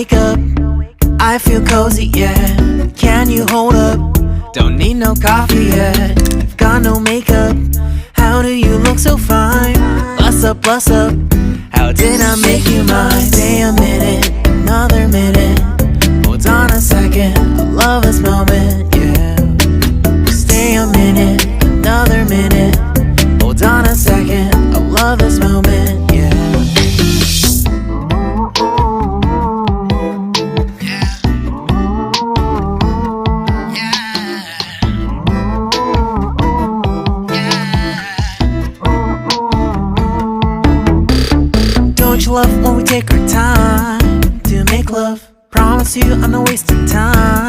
Wake up, I feel cozy, yeah. Can you hold up? Don't need no coffee yet. I've got no makeup. How do you look so fine? Bust up, bust up. How did I make you mine? Stay a minute, another minute. Hold on a second, I love this moment, yeah. Stay a minute, another minute. Hold on a second, I love this moment, Don't you love when we take our time to make love? Promise you I'm not wasting time.